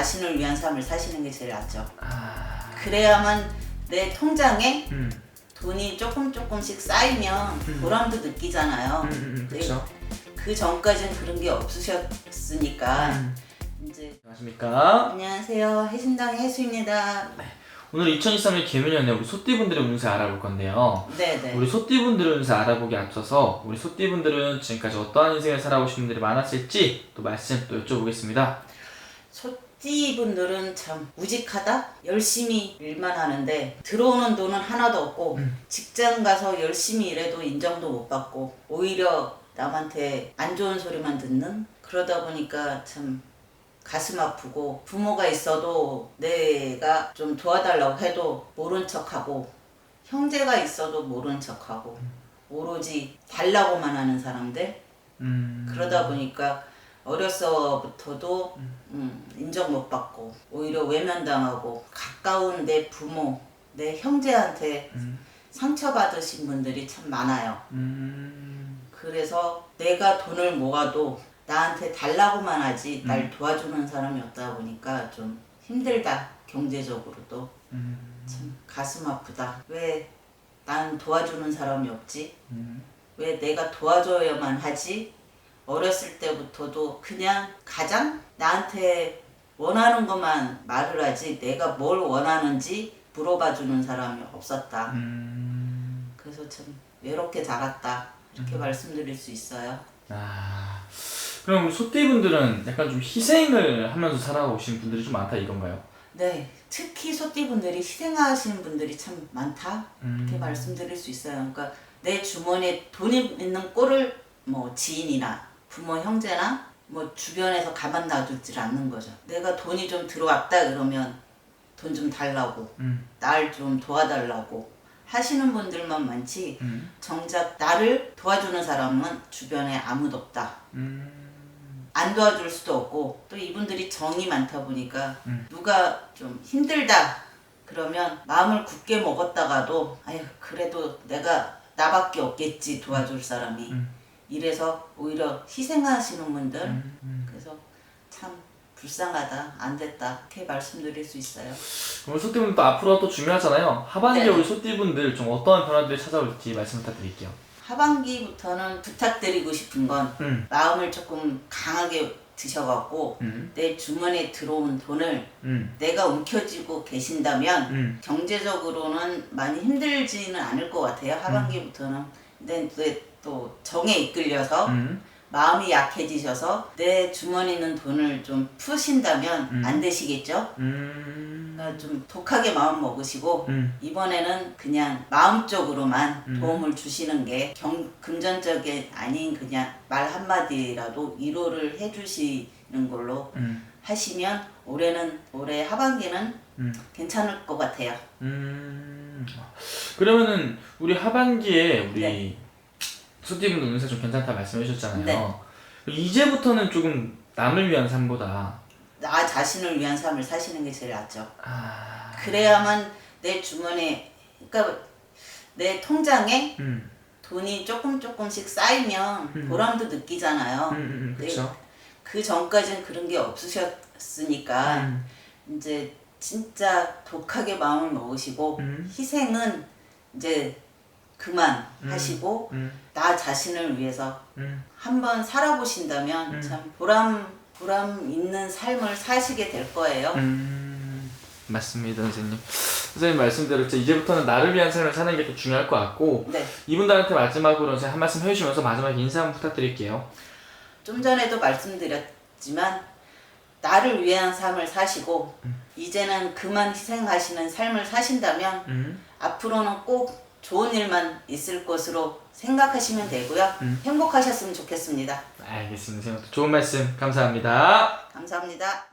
자신을 위한 삶을 사시는 게 제일 낫죠. 아, 그래야만 내 통장에 음, 돈이 조금 조금씩 쌓이면 음. 보람도 느끼잖아요. 음, 음, 그렇죠. 그 전까지는 그런 게 없으셨으니까 음. 이제 안녕하십니까. 안녕하세요 해신당의 해수입니다. 오늘 2023년 개묘년에 우리 소띠분들의 운세 알아볼 건데요. 네네. 우리 소띠분들의 운세 알아보기 앞서서 우리 소띠분들은 지금까지 어떠한 인생을 살아오신 분들이 많았을지 또 말씀 또 여쭤보겠습니다. 소 띠분들은 참 우직하다? 열심히 일만 하는데 들어오는 돈은 하나도 없고 음. 직장 가서 열심히 일해도 인정도 못 받고 오히려 남한테 안 좋은 소리만 듣는 그러다 보니까 참 가슴 아프고 부모가 있어도 내가 좀 도와달라고 해도 모른 척하고 형제가 있어도 모른 척하고 오로지 달라고만 하는 사람들 음, 그러다 보니까 어려서부터도 음, 인정 못 받고 오히려 외면당하고 가까운 내 부모, 내 형제한테 음, 상처받으신 분들이 참 많아요. 음, 그래서 내가 돈을 모아도 나한테 달라고만 하지 날 음. 도와주는 사람이 없다 보니까 좀 힘들다 경제적으로도 음, 참 가슴 아프다. 왜 난 도와주는 사람이 없지? 음, 왜 내가 도와줘야만 하지? 어렸을 때부터도 그냥 가장 나한테 원하는 것만 말을 하지 내가 뭘 원하는지 물어봐 주는 사람이 없었다. 음. 그래서 참 외롭게 자랐다. 이렇게 말씀드릴 수 있어요. 아, 그럼 소띠분들은 약간 좀 희생을 하면서 살아오신 분들이 좀 많다 이건가요? 네, 특히 소띠분들이 희생하시는 분들이 참 많다. 이렇게 음. 말씀드릴 수 있어요. 그러니까 내 주머니에 돈이 있는 꼴을 뭐 지인이나 부모 형제나 뭐 주변에서 가만 놔두질 않는 거죠. 내가 돈이 좀 들어왔다 그러면 돈 좀 달라고 음, 날 좀 도와달라고 하시는 분들만 많지 음, 정작 나를 도와주는 사람은 주변에 아무도 없다. 음, 안 도와줄 수도 없고 또 이분들이 정이 많다 보니까 음. 누가 좀 힘들다 그러면 마음을 굳게 먹었다가도 아휴 그래도 내가 나밖에 없겠지 도와줄 사람이 음. 이래서 오히려 희생하시는 분들 음, 음. 그래서 참 불쌍하다 안 됐다 이렇게 말씀드릴 수 있어요 그럼 소띠분 또 앞으로 또 중요하잖아요. 하반기에 네. 우리 소띠분들 좀 어떠한 변화들이 찾아올지 말씀 부탁드릴게요. 하반기부터는 부탁드리고 싶은 건 음, 마음을 조금 강하게 드셔갖고 음, 내 주머니에 들어온 돈을 음, 내가 움켜쥐고 계신다면 음, 경제적으로는 많이 힘들지는 않을 것 같아요 하반기부터는 근데 또- 또 정에 이끌려서 음, 마음이 약해지셔서 내 주머니 있는 돈을 좀 푸신다면 음. 안 되시겠죠? 음, 그러니까 좀 독하게 마음 먹으시고 음, 이번에는 그냥 마음적으로만 음. 도움을 주시는 게 경, 금전적인 아닌 그냥 말 한마디라도 위로를 해주시는 걸로 음, 하시면 올해는 올해 하반기는 음. 괜찮을 것 같아요. 음. 그러면은 우리 하반기에 우리 네. 소띠분 운세 좀 괜찮다 말씀해 주셨잖아요. 네. 이제부터는 조금 남을 위한 삶보다 나 자신을 위한 삶을 사시는 게 제일 낫죠. 아, 그래야만 내 주머니에 그러니까 내 통장에 음, 돈이 조금 조금씩 쌓이면 음. 보람도 느끼잖아요. 음, 음, 그렇죠. 그 전까지는 그런 게 없으셨으니까 음, 이제 진짜 독하게 마음을 먹으시고 음. 희생은 이제 그만 음. 하시고 음, 나 자신을 위해서 음, 한번 살아보신다면 음. 참 보람 보람 있는 삶을 사시게 될 거예요. 음, 맞습니다, 선생님. 선생님 말씀대로 이제부터는 나를 위한 삶을 사는 게더 중요할 것 같고 네. 이분들한테 마지막으로 선생님 한 말씀 해주시면서 마지막에 인사 한번 부탁드릴게요. 좀 전에도 말씀드렸지만 나를 위한 삶을 사시고 이제는 그만 희생하시는 삶을 사신다면 음, 앞으로는 꼭 좋은 일만 있을 것으로 생각하시면 되고요. 음. 행복하셨으면 좋겠습니다. 알겠습니다. 선생님 좋은 말씀 감사합니다. 감사합니다.